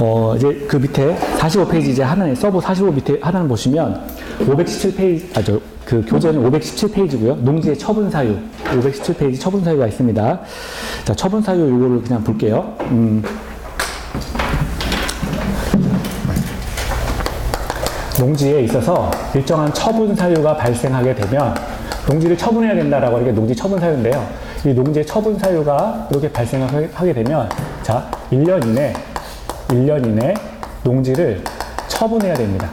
어, 이제 그 밑에 45페이지 이제 하나에 서브 45 밑에 하나를 보시면 517페이지, 아, 저, 그 교재는 517페이지고요. 농지의 처분 사유, 517페이지 처분 사유가 있습니다. 자, 처분 사유 이거를 그냥 볼게요. 음. 농지에 있어서 일정한 처분 사유가 발생하게 되면 농지를 처분해야 된다라고 하는 게 농지 처분 사유인데요. 이 농지의 처분 사유가 이렇게 발생하게 되면 자, 1년 이내 1년 이내 농지를 처분해야 됩니다.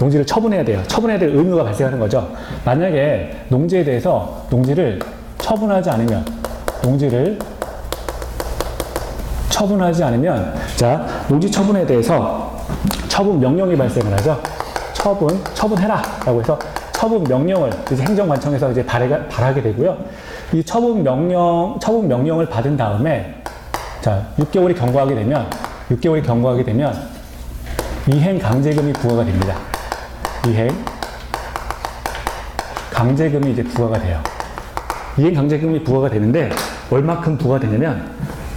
농지를 처분해야 돼요. 처분해야 될 의무가 발생하는 거죠. 만약에 농지에 대해서 농지를 처분하지 않으면 농지를 처분하지 않으면 자 농지 처분에 대해서 처분 명령이 발생을 하죠. 처분 처분해라라고 해서 처분 명령을 이제 행정관청에서 이제 발하게 되고요. 이 처분 명령 처분 명령을 받은 다음에 자 6개월이 경과하게 되면 6개월이 경과하게 되면 이행 강제금이 부과가 됩니다. 이행 강제금이 이제 부과가 돼요. 이행 강제금이 부과가 되는데 얼마큼 부과되냐면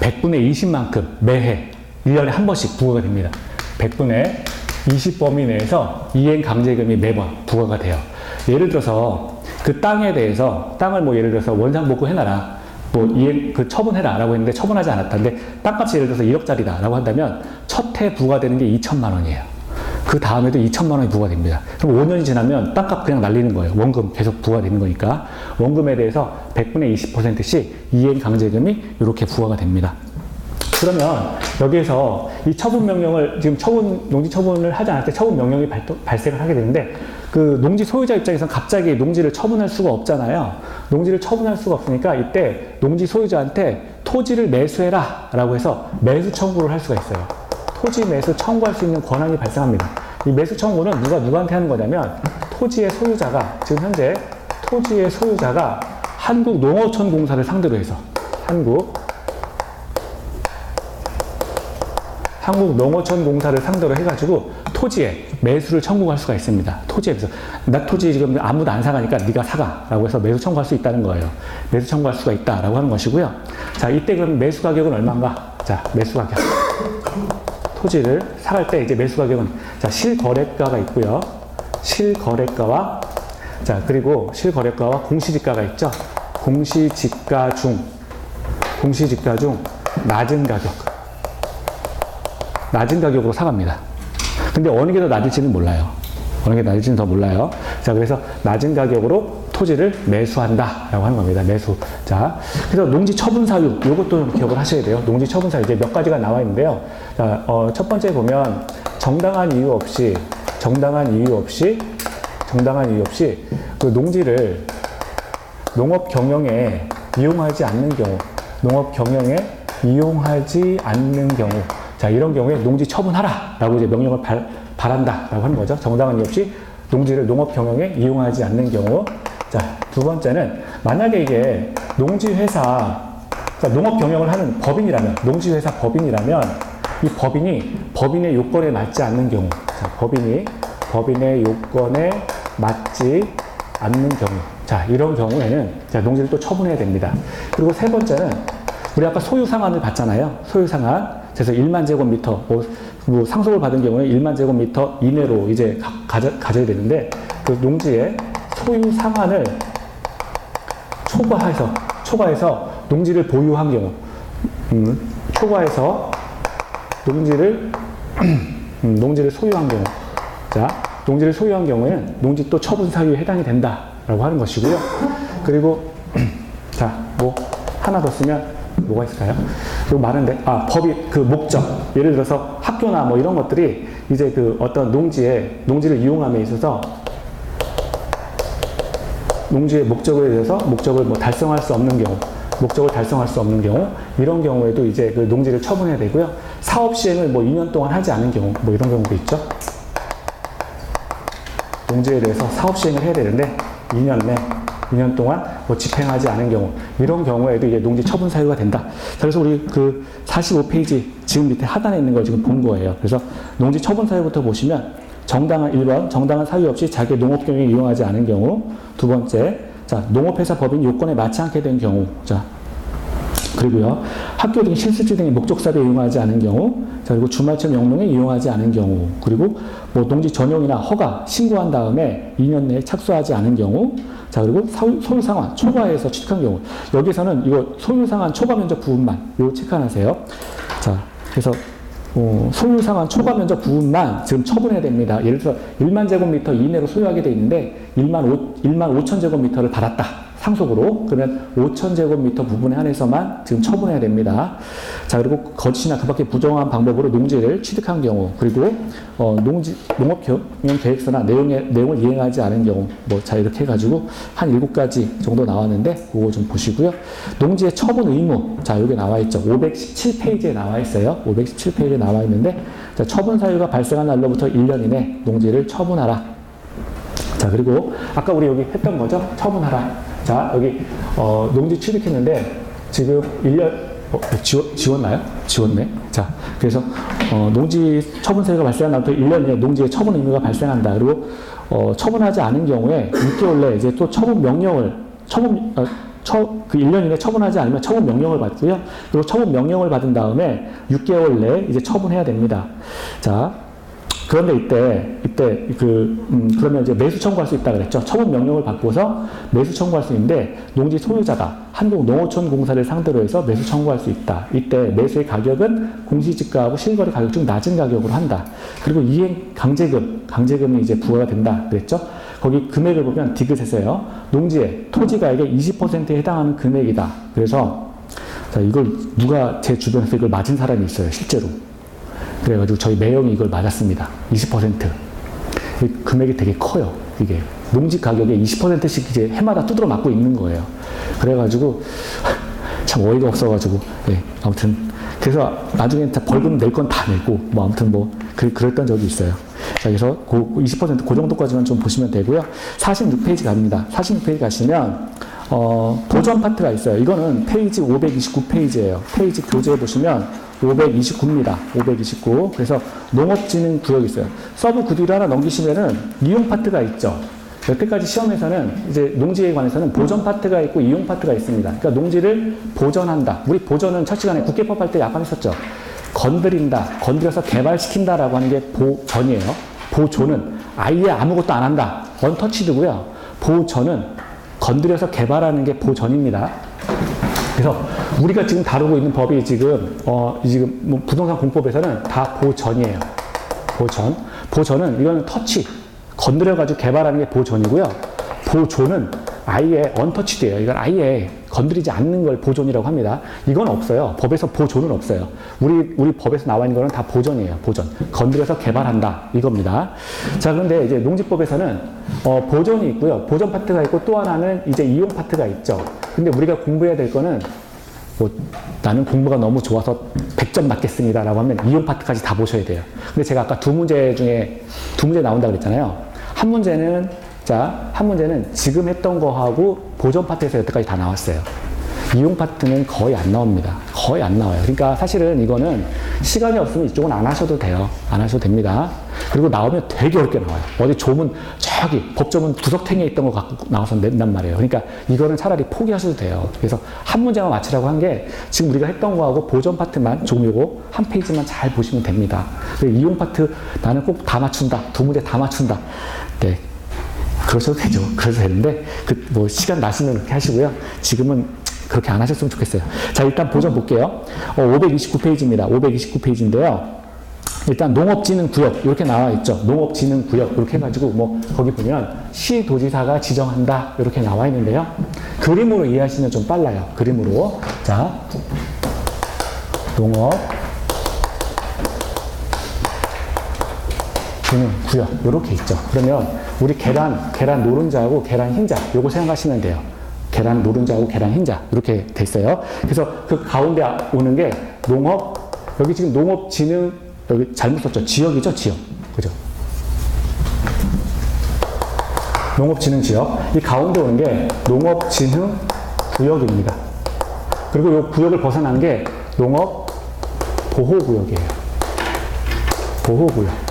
100분의 20만큼 매해 1년에 한 번씩 부과가 됩니다. 100분의 20 범위 내에서 이행 강제금이 매번 부과가 돼요. 예를 들어서 그 땅에 대해서 땅을 뭐 예를 들어서 원상복구 해놔라. 뭐 이행 그 처분해라라고 했는데 처분하지 않았다. 근데 땅값이 예를 들어서 1억짜리다라고 한다면 첫 해 부과되는 게 2천만 원이에요. 그 다음에도 2천만 원이 부과됩니다. 그럼 5년이 지나면 땅값 그냥 날리는 거예요. 원금 계속 부과되는 거니까. 원금에 대해서 100분의 20%씩 이행 강제금이 이렇게 부과가 됩니다. 그러면 여기에서 이 처분 명령을 지금 처분 농지 처분을 하지 않을 때 처분 명령이 발도, 발생을 하게 되는데 그 농지 소유자 입장에서 갑자기 농지를 처분할 수가 없잖아요. 농지를 처분할 수가 없으니까 이때 농지 소유자한테 토지를 매수해라 라고 해서 매수 청구를 할 수가 있어요. 토지 매수 청구할 수 있는 권한이 발생합니다. 이 매수 청구는 누가 누구한테 하는 거냐면 토지의 소유자가 지금 현재 토지의 소유자가 한국농어촌공사를 상대로 해서 한국 한국농어촌공사를 상대로 해가지고 토지에 매수를 청구할 수가 있습니다. 토지에 그래서 나 토지 지금 아무도 안 사가니까 네가 사가라고 해서 매수 청구할 수 있다는 거예요. 매수 청구할 수가 있다라고 하는 것이고요. 자 이때 그럼 매수 가격은 얼마인가? 자 매수 가격. 토지를 사갈 때 이제 매수 가격은 자 실거래가가 있고요. 실거래가와 자 그리고 실거래가와 공시지가가 있죠. 공시지가 중 공시지가 중 낮은 가격 낮은 가격으로 사갑니다. 근데 어느 게 더 낮을지는 몰라요. 어느 게 낮을지는 더 몰라요. 자, 그래서 낮은 가격으로 토지를 매수한다. 라고 하는 겁니다. 매수. 자, 그래서 농지 처분 사유, 이것도 좀 기억을 하셔야 돼요. 농지 처분 사유, 이제 몇 가지가 나와 있는데요. 자, 어, 첫 번째 보면 정당한 이유 없이, 정당한 이유 없이, 정당한 이유 없이 그 농지를 농업 경영에 이용하지 않는 경우, 농업 경영에 이용하지 않는 경우, 자, 이런 경우에 농지 처분하라! 라고 이제 명령을 발, 바란다. 라고 하는 거죠. 정당한 이유 없이 농지를 농업 경영에 이용하지 않는 경우. 자, 두 번째는 만약에 이게 농지회사, 그러니까 농업 경영을 하는 법인이라면, 농지회사 법인이라면 이 법인이 법인의 요건에 맞지 않는 경우. 자, 법인이 법인의 요건에 맞지 않는 경우. 자, 이런 경우에는 자, 농지를 또 처분해야 됩니다. 그리고 세 번째는 우리 아까 소유 상한을 봤잖아요. 소유 상한. 그래서 1만 제곱미터, 뭐, 뭐 상속을 받은 경우에 1만 제곱미터 이내로 이제 가, 져, 가져야 되는데 그 농지의 소유 상한을 초과해서 초과해서 농지를 보유한 경우, 음, 초과해서 농지를 음, 농지를 소유한 경우, 자 농지를 소유한 경우에는 농지 또 처분 사유에 해당이 된다라고 하는 것이고요. 그리고 자 뭐 하나 더 쓰면 뭐가 있을까요? 그리고 많은데, 아, 법이 그 목적. 예를 들어서 학교나 뭐 이런 것들이 이제 그 어떤 농지에, 농지를 이용함에 있어서 농지의 목적에 대해서 목적을 뭐 달성할 수 없는 경우, 목적을 달성할 수 없는 경우, 이런 경우에도 이제 그 농지를 처분해야 되고요. 사업 시행을 뭐 2년 동안 하지 않은 경우, 뭐 이런 경우도 있죠. 농지에 대해서 사업 시행을 해야 되는데 2년 내 2년 동안 뭐 집행하지 않은 경우 이런 경우에도 이제 농지 처분 사유가 된다. 그래서 우리 그 45페이지 지금 밑에 하단에 있는 걸 지금 본 거예요. 그래서 농지 처분 사유부터 보시면 정당한 1번 정당한 사유 없이 자기 농업 경영에 이용하지 않은 경우 두 번째 자 농업회사 법인 요건에 맞지 않게 된 경우 자 그리고요, 학교 등 실습지 등의 목적사를 이용하지 않은 경우, 자, 그리고 주말철 영농에 이용하지 않은 경우, 그리고 뭐 농지 전용이나 허가 신고한 다음에 2년 내에 착수하지 않은 경우, 자, 그리고 소유, 소유상환 초과해서 취득한 경우, 여기서는 이거 소유상환 초과 면적 부분만 요 체크하세요. 자, 그래서 어, 소유상환 초과 면적 부분만 지금 처분해야 됩니다. 예를 들어서 1만 제곱미터 이내로 소유하게 돼 있는데 1만 5, 1만 5천 제곱미터를 받았다. 상속으로. 그러면 5천 제곱미터 부분에 한해서만 지금 처분해야 됩니다. 자, 그리고 거짓이나 그 밖에 부정한 방법으로 농지를 취득한 경우, 그리고 어, 농지, 농업형 계획서나 내용에, 내용을 이행하지 않은 경우, 뭐, 자, 이렇게 해가지고 한 7가지 정도 나왔는데, 그거 좀 보시고요. 농지의 처분 의무, 자, 여기 나와 있죠. 517페이지에 나와 있어요. 517페이지에 나와 있는데, 자, 처분 사유가 발생한 날로부터 1년 이내 농지를 처분하라. 자, 그리고 아까 우리 여기 했던 거죠? 처분하라. 자, 여기, 어, 농지 취득했는데, 지금 1년, 어, 지워, 지웠나요? 지웠네. 자, 그래서, 어, 농지 처분 사유가 발생한 날부터 1년 이내 농지의 처분 의무가 발생한다. 그리고, 어, 처분하지 않은 경우에 6개월 내에 이제 또 처분 명령을, 처분, 어, 처, 그 1년 이내 처분하지 않으면 처분 명령을 받고요. 그리고 처분 명령을 받은 다음에 6개월 내에 이제 처분해야 됩니다. 자, 그런데 이때, 이때, 그, 음, 그러면 이제 매수 청구할 수 있다 그랬죠. 처분 명령을 받고서 매수 청구할 수 있는데, 농지 소유자가 한국농어촌공사를 상대로 해서 매수 청구할 수 있다. 이때 매수의 가격은 공시지가하고 실거래 가격 중 낮은 가격으로 한다. 그리고 이행 강제금, 강제금이 이제 부과가 된다 그랬죠. 거기 금액을 보면 디귿에서요. 농지의 토지가액의 20%에 해당하는 금액이다. 그래서, 자, 이걸 누가 제 주변에서 이걸 맞은 사람이 있어요. 실제로. 그래가지고 저희 매형이 이걸 맞았습니다. 20%. 이 금액이 되게 커요. 이게 농지 가격의 20%씩 이제 해마다 두드러 맞고 있는 거예요. 그래가지고 참 어이가 없어가지고 네, 아무튼 그래서 나중에 다 벌금 낼 건 다 내고 뭐 아무튼 뭐 그, 그랬던 적이 있어요. 자, 그래서 그 20%그 정도까지만 좀 보시면 되고요. 46페이지 갑니다. 46페이지 가시면 어, 보전 파트가 있어요. 이거는 페이지 529페이지예요. 페이지 교재에 보시면 529입니다. 529. 그래서 농업진흥 구역이 있어요. 서브 그 뒤로 하나 넘기시면은 이용 파트가 있죠. 여태까지 시험에서는 이제 농지에 관해서는 보전 파트가 있고 이용 파트가 있습니다. 그러니까 농지를 보전한다. 우리 보전은 첫 시간에 국계법 할 때 약간 했었죠. 건드린다, 건드려서 개발시킨다라고 하는 게 보전이에요. 보조는 아예 아무것도 안 한다. 언터치드고요. 보전은 건드려서 개발하는 게 보전입니다. 그래서 우리가 지금 다루고 있는 법이 지금 어 지금 뭐 부동산 공법에서는 다 보전이에요. 보전. 보전은 이거는 터치 건드려 가지고 개발하는 게 보전이고요. 보존은 아예 언터치드예요. 이건 아예 건드리지 않는 걸 보존이라고 합니다. 이건 없어요. 법에서 보존은 없어요. 우리 우리 법에서 나와 있는 거는 다 보존이에요. 보존. 건드려서 개발한다 이겁니다. 자 그런데 이제 농지법에서는 어, 보존이 있고요. 보존 파트가 있고 또 하나는 이제 이용 파트가 있죠. 근데 우리가 공부해야 될 거는 뭐 나는 공부가 너무 좋아서 100점 맞겠습니다 라고 하면 이용 파트까지 다 보셔야 돼요. 근데 제가 아까 두 문제 중에 두 문제 나온다 그랬잖아요. 한 문제는 자, 한 문제는 지금 했던 거하고 보존 파트에서 여태까지 다 나왔어요. 이용 파트는 거의 안 나옵니다. 거의 안 나와요. 그러니까 사실은 이거는 시간이 없으면 이쪽은 안 하셔도 돼요. 안 하셔도 됩니다. 그리고 나오면 되게 어렵게 나와요. 어디 조문, 저기 법조문 구석탱이에 있던 거 갖고 나와서 낸단 말이에요. 그러니까 이거는 차라리 포기하셔도 돼요. 그래서 한 문제만 맞히라고 한 게 지금 우리가 했던 거하고 보존 파트만 조금 요거 한 페이지만 잘 보시면 됩니다. 이용 파트 나는 꼭 다 맞춘다. 두 문제 다 맞춘다. 네. 그러셔도 되죠. 그러셔도 되는데, 그, 뭐, 시간 나시면 그렇게 하시고요. 지금은 그렇게 안 하셨으면 좋겠어요. 자, 일단 보전 볼게요. 어, 529페이지입니다. 529페이지인데요. 일단 농업진흥구역 이렇게 나와 있죠. 농업진흥구역 이렇게 해가지고 뭐 거기 보면 시도지사가 지정한다 이렇게 나와 있는데요. 그림으로 이해하시면 좀 빨라요. 그림으로 자 농업 진흥구역 이렇게 있죠. 그러면 우리 계란 계란 노른자하고 계란 흰자 요거 생각하시면 돼요. 계란 노른자하고 계란 흰자 이렇게 돼 있어요. 그래서 그 가운데 오는 게 농업 여기 지금 농업진흥 여기 잘못 썼죠. 지역이죠, 지역. 그죠? 농업진흥 지역. 이 가운데 오는 게 농업진흥 구역입니다. 그리고 이 구역을 벗어난 게 농업 보호구역이에요. 보호구역.